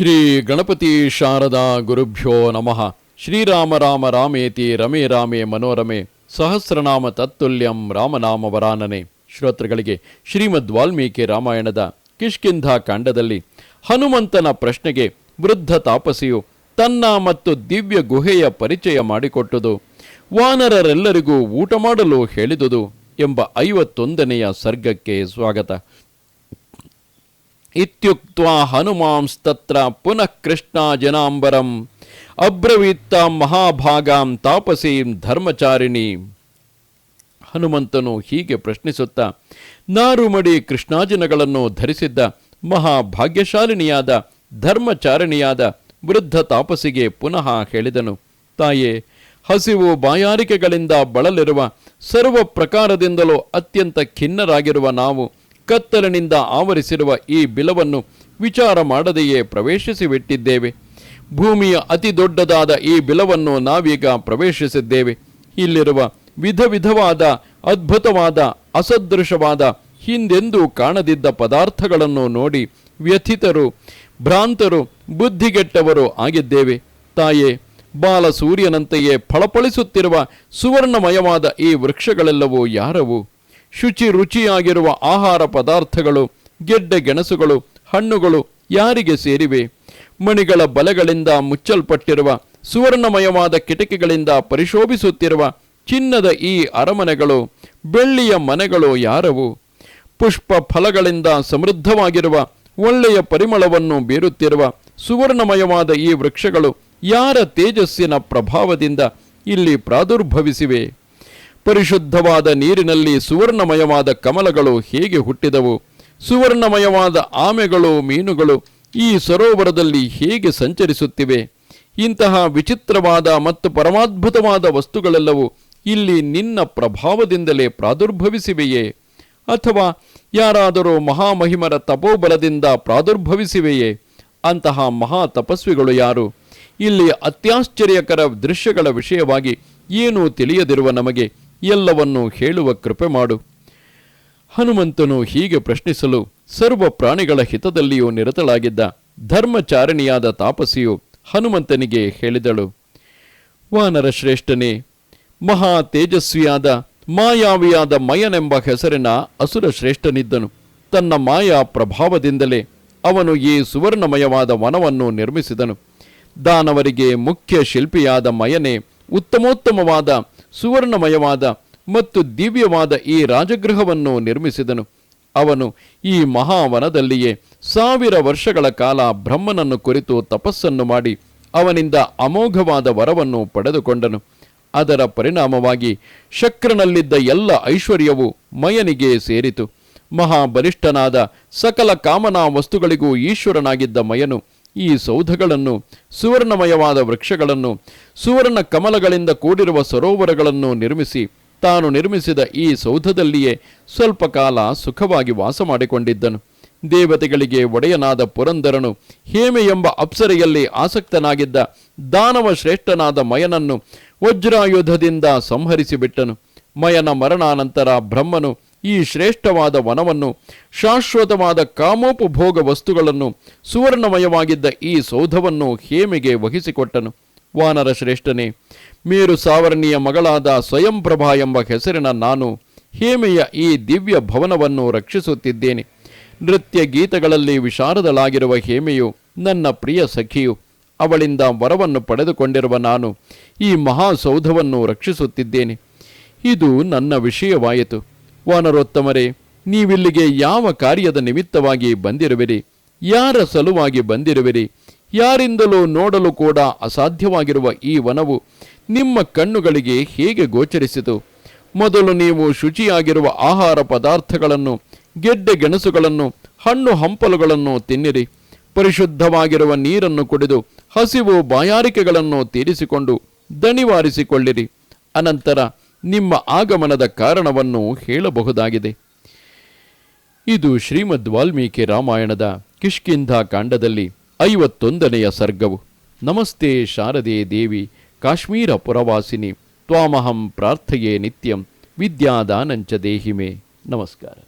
ಶ್ರೀ ಗಣಪತಿ ಶಾರದಾ ಗುರುಭ್ಯೋ ನಮಃ. ಶ್ರೀರಾಮ ರಾಮ ರಾಮೇತಿ ರಮೇ ರಾಮೇ ಮನೋರಮೆ ಸಹಸ್ರನಾಮ ತತ್ತುಲ್ಯಂ ರಾಮನಾಮ ವರಾನನೆ. ಶ್ರೋತೃಗಳಿಗೆ ಶ್ರೀಮದ್ ವಾಲ್ಮೀಕಿ ರಾಮಾಯಣದ ಕಿಷ್ಕಿಂಧ ಕಾಂಡದಲ್ಲಿ ಹನುಮಂತನ ಪ್ರಶ್ನೆಗೆ ವೃದ್ಧ ತಾಪಸಿಯು ತನ್ನ ಮತ್ತು ದಿವ್ಯ ಗುಹೆಯ ಪರಿಚಯ ಮಾಡಿಕೊಟ್ಟುದು, ವಾನರರೆಲ್ಲರಿಗೂ ಊಟ ಮಾಡಲು ಹೇಳಿದುದು ಎಂಬ ಐವತ್ತೊಂದನೆಯ ಸರ್ಗಕ್ಕೆ ಸ್ವಾಗತ. ಇತ್ಯುಕ್ತ್ವಾ ಹನುಮಾಂಸ್ತತ್ರ ಪುನಃ ಕೃಷ್ಣ ಜನಾಂಬರಂ ಅಬ್ರವೀತ್ತಾಂ ಮಹಾಭಾಗಾಂ ತಾಪಸೀಂ ಧರ್ಮಚಾರಿಣಿ ಹನುಮಂತನು ಹೀಗೆ ಪ್ರಶ್ನಿಸುತ್ತ, ನಾರುಮಡಿ ಕೃಷ್ಣಾಜನಗಳನ್ನು ಧರಿಸಿದ್ದ ಮಹಾಭಾಗ್ಯಶಾಲಿನಿಯಾದ, ಧರ್ಮಚಾರಿಣಿಯಾದ ವೃದ್ಧ ತಾಪಸಿಗೆ ಪುನಃ ಹೇಳಿದನು, ತಾಯೇ, ಹಸಿವು ಬಾಯಾರಿಕೆಗಳಿಂದ ಬಳಲಿರುವ ಸರ್ವ ಪ್ರಕಾರದಿಂದಲೂ ಅತ್ಯಂತ ಖಿನ್ನರಾಗಿರುವ ನಾವು ಕತ್ತಲಿನಿಂದ ಆವರಿಸಿರುವ ಈ ಬಿಲವನ್ನು ವಿಚಾರ ಮಾಡದೆಯೇ ಪ್ರವೇಶಿಸಿ ಬಿಟ್ಟಿದ್ದೇವೆ ಭೂಮಿಯ ಅತಿ ದೊಡ್ಡದಾದ ಈ ಬಿಲವನ್ನು ನಾವೀಗ ಪ್ರವೇಶಿಸಿದ್ದೇವೆ. ಇಲ್ಲಿರುವ ವಿಧ ವಿಧವಾದ, ಅದ್ಭುತವಾದ, ಅಸದೃಶವಾದ, ಹಿಂದೆಂದೂ ಕಾಣದಿದ್ದ ಪದಾರ್ಥಗಳನ್ನು ನೋಡಿ ವ್ಯಥಿತರು, ಭ್ರಾಂತರು, ಬುದ್ಧಿಗೆಟ್ಟವರು ಆಗಿದ್ದೇವೆ. ತಾಯೇ, ಬಾಲ ಸೂರ್ಯನಂತೆಯೇ ಫಳಫಳಿಸುತ್ತಿರುವ ಸುವರ್ಣಮಯವಾದ ಈ ವೃಕ್ಷಗಳೆಲ್ಲವೂ ಯಾರವು? ಶುಚಿ ರುಚಿಯಾಗಿರುವ ಆಹಾರ ಪದಾರ್ಥಗಳು, ಗೆಡ್ಡೆ ಗೆಣಸುಗಳು, ಹಣ್ಣುಗಳು ಯಾರಿಗೆ ಸೇರಿವೆ? ಮಣಿಗಳ ಬಲಗಳಿಂದ ಮುಚ್ಚಲ್ಪಟ್ಟಿರುವ, ಸುವರ್ಣಮಯವಾದ ಕಿಟಕಿಗಳಿಂದ ಪರಿಶೋಭಿಸುತ್ತಿರುವ ಚಿನ್ನದ ಈ ಅರಮನೆಗಳು, ಬೆಳ್ಳಿಯ ಮನೆಗಳು ಯಾರವು? ಪುಷ್ಪ ಫಲಗಳಿಂದ ಸಮೃದ್ಧವಾಗಿರುವ, ಒಳ್ಳೆಯ ಪರಿಮಳವನ್ನು ಬೀರುತ್ತಿರುವ ಸುವರ್ಣಮಯವಾದ ಈ ವೃಕ್ಷಗಳು ಯಾರ ತೇಜಸ್ಸಿನ ಪ್ರಭಾವದಿಂದ ಇಲ್ಲಿ ಪ್ರಾದುರ್ಭವಿಸಿವೆ? ಪರಿಶುದ್ಧವಾದ ನೀರಿನಲ್ಲಿ ಸುವರ್ಣಮಯವಾದ ಕಮಲಗಳು ಹೇಗೆ ಹುಟ್ಟಿದವು? ಸುವರ್ಣಮಯವಾದ ಆಮೆಗಳು, ಮೀನುಗಳು ಈ ಸರೋವರದಲ್ಲಿ ಹೇಗೆ ಸಂಚರಿಸುತ್ತಿವೆ? ಇಂತಹ ವಿಚಿತ್ರವಾದ ಮತ್ತು ಪರಮಾದ್ಭುತವಾದ ವಸ್ತುಗಳೆಲ್ಲವೂ ಇಲ್ಲಿ ನಿನ್ನ ಪ್ರಭಾವದಿಂದಲೇ ಪ್ರಾದುರ್ಭವಿಸಿವೆಯೇ? ಅಥವಾ ಯಾರಾದರೂ ಮಹಾಮಹಿಮರ ತಪೋಬಲದಿಂದ ಪ್ರಾದುರ್ಭವಿಸಿವೆಯೇ? ಅಂತಹ ಮಹಾ ತಪಸ್ವಿಗಳು ಯಾರು? ಇಲ್ಲಿ ಅತ್ಯಾಶ್ಚರ್ಯಕರ ದೃಶ್ಯಗಳ ವಿಷಯವಾಗಿ ಏನೂ ತಿಳಿಯದಿರುವ ನಮಗೆ ಎಲ್ಲವನ್ನೂ ಹೇಳುವ ಕೃಪೆ ಮಾಡು. ಹನುಮಂತನು ಹೀಗೆ ಪ್ರಶ್ನಿಸಲು ಸರ್ವ ಪ್ರಾಣಿಗಳ ಹಿತದಲ್ಲಿಯೂ ನಿರತಳಾಗಿದ್ದ ಧರ್ಮಚಾರಿಣಿಯಾದ ತಾಪಸಿಯು ಹನುಮಂತನಿಗೆ ಹೇಳಿದಳು, ವಾನರ ಶ್ರೇಷ್ಠನೇ, ಮಹಾ ತೇಜಸ್ವಿಯಾದ, ಮಾಯಾವಿಯಾದ ಮಯನೆಂಬ ಹೆಸರಿನ ಅಸುರ ಶ್ರೇಷ್ಠನಿದ್ದನು. ತನ್ನ ಮಾಯಾ ಪ್ರಭಾವದಿಂದಲೇ ಅವನು ಈ ಸುವರ್ಣಮಯವಾದ ವನವನ್ನು ನಿರ್ಮಿಸಿದನು. ದಾನವರಿಗೆ ಮುಖ್ಯ ಶಿಲ್ಪಿಯಾದ ಮಯನೆ ಉತ್ತಮೋತ್ತಮವಾದ ಸುವರ್ಣಮಯವಾದ ಮತ್ತು ದಿವ್ಯವಾದ ಈ ರಾಜಗೃಹವನ್ನು ನಿರ್ಮಿಸಿದನು. ಅವನು ಈ ಮಹಾವನದಲ್ಲಿಯೇ ಸಾವಿರ ವರ್ಷಗಳ ಕಾಲ ಬ್ರಹ್ಮನನ್ನು ಕುರಿತು ತಪಸ್ಸನ್ನು ಮಾಡಿ ಅವನಿಂದ ಅಮೋಘವಾದ ವರವನ್ನು ಪಡೆದುಕೊಂಡನು. ಅದರ ಪರಿಣಾಮವಾಗಿ ಶಕ್ರನಲ್ಲಿದ್ದ ಎಲ್ಲ ಐಶ್ವರ್ಯವು ಮಯನಿಗೆ ಸೇರಿತು. ಮಹಾಬಲಿಷ್ಠನಾದ ಸಕಲ ಕಾಮನಾ ವಸ್ತುಗಳಿಗೂ ಈಶ್ವರನಾಗಿದ್ದ ಮಯನು ಈ ಸೌಧಗಳನ್ನು, ಸುವರ್ಣಮಯವಾದ ವೃಕ್ಷಗಳನ್ನು, ಸುವರ್ಣ ಕಮಲಗಳಿಂದ ಕೂಡಿರುವ ಸರೋವರಗಳನ್ನು ನಿರ್ಮಿಸಿ, ತಾನು ನಿರ್ಮಿಸಿದ ಈ ಸೌಧದಲ್ಲಿಯೇ ಸ್ವಲ್ಪ ಕಾಲ ಸುಖವಾಗಿ ವಾಸ ಮಾಡಿಕೊಂಡಿದ್ದನು. ದೇವತೆಗಳಿಗೆ ಒಡೆಯನಾದ ಪುರಂದರನು ಹೇಮೆ ಎಂಬ ಅಪ್ಸರೆಯಲ್ಲಿ ಆಸಕ್ತನಾಗಿದ್ದ ದಾನವ ಶ್ರೇಷ್ಠನಾದ ಮಯನನ್ನು ವಜ್ರಾಯುಧದಿಂದ ಸಂಹರಿಸಿಬಿಟ್ಟನು. ಮಯನ ಮರಣಾನಂತರ ಬ್ರಹ್ಮನು ಈ ಶ್ರೇಷ್ಠವಾದ ವನವನ್ನು, ಶಾಶ್ವತವಾದ ಕಾಮೋಪಭೋಗ ವಸ್ತುಗಳನ್ನು, ಸುವರ್ಣಮಯವಾಗಿದ್ದ ಈ ಸೌಧವನ್ನು ಹೇಮೆಗೆ ವಹಿಸಿಕೊಟ್ಟನು. ವಾನರ ಶ್ರೇಷ್ಠನೇ, ಮೇರು ಸಾವರ್ಣಿಯ ಮಗಳಾದ ಸ್ವಯಂಪ್ರಭಾ ಎಂಬ ಹೆಸರಿನ ನಾನು ಹೇಮೆಯ ಈ ದಿವ್ಯ ಭವನವನ್ನು ರಕ್ಷಿಸುತ್ತಿದ್ದೇನೆ. ನೃತ್ಯ ಗೀತಗಳಲ್ಲಿ ವಿಶಾರದಳಾಗಿರುವ ಹೇಮೆಯು ನನ್ನ ಪ್ರಿಯ ಸಖಿಯು. ಅವಳಿಂದ ವರವನ್ನು ಪಡೆದುಕೊಂಡಿರುವ ನಾನು ಈ ಮಹಾಸೌಧವನ್ನು ರಕ್ಷಿಸುತ್ತಿದ್ದೇನೆ. ಇದು ನನ್ನ ವಿಷಯವಾಯಿತು. ವಾನರೋತ್ತಮರೇ, ನೀವಿಲ್ಲಿಗೆ ಯಾವ ಕಾರ್ಯದ ನಿಮಿತ್ತವಾಗಿ ಬಂದಿರುವಿರಿ? ಯಾರ ಸಲುವಾಗಿ ಬಂದಿರುವಿರಿ? ಯಾರಿಂದಲೂ ನೋಡಲು ಕೂಡ ಅಸಾಧ್ಯವಾಗಿರುವ ಈ ವನವು ನಿಮ್ಮ ಕಣ್ಣುಗಳಿಗೆ ಹೇಗೆ ಗೋಚರಿಸಿತು? ಮೊದಲು ನೀವು ಶುಚಿಯಾಗಿರುವ ಆಹಾರ ಪದಾರ್ಥಗಳನ್ನು, ಗೆಡ್ಡೆ ಗೆಣಸುಗಳನ್ನು, ಹಣ್ಣು ಹಂಪಲುಗಳನ್ನು ತಿನ್ನಿರಿ. ಪರಿಶುದ್ಧವಾಗಿರುವ ನೀರನ್ನು ಕುಡಿದು ಹಸಿವು ಬಾಯಾರಿಕೆಗಳನ್ನು ತೀರಿಸಿಕೊಂಡು ದಣಿವಾರಿಸಿಕೊಳ್ಳಿರಿ. ಅನಂತರ ನಿಮ್ಮ ಆಗಮನದ ಕಾರಣವನ್ನು ಹೇಳಬಹುದಾಗಿದೆ. ಇದು ಶ್ರೀಮದ್ ವಾಲ್ಮೀಕಿ ರಾಮಾಯಣದ ಕಿಷ್ಕಿಂಧ ಕಾಂಡದಲ್ಲಿ ಐವತ್ತೊಂದನೆಯ ಸರ್ಗವು. ನಮಸ್ತೆ ಶಾರದೆ ದೇವಿ, ಕಾಶ್ಮೀರ ಪುರವಾಸಿನಿ, ತ್ವಾಮಹಂ ಪ್ರಾರ್ಥಯೇ ನಿತ್ಯಂ, ವಿದ್ಯಾದಾನಂಚ ದೇಹಿಮೆ. ನಮಸ್ಕಾರ.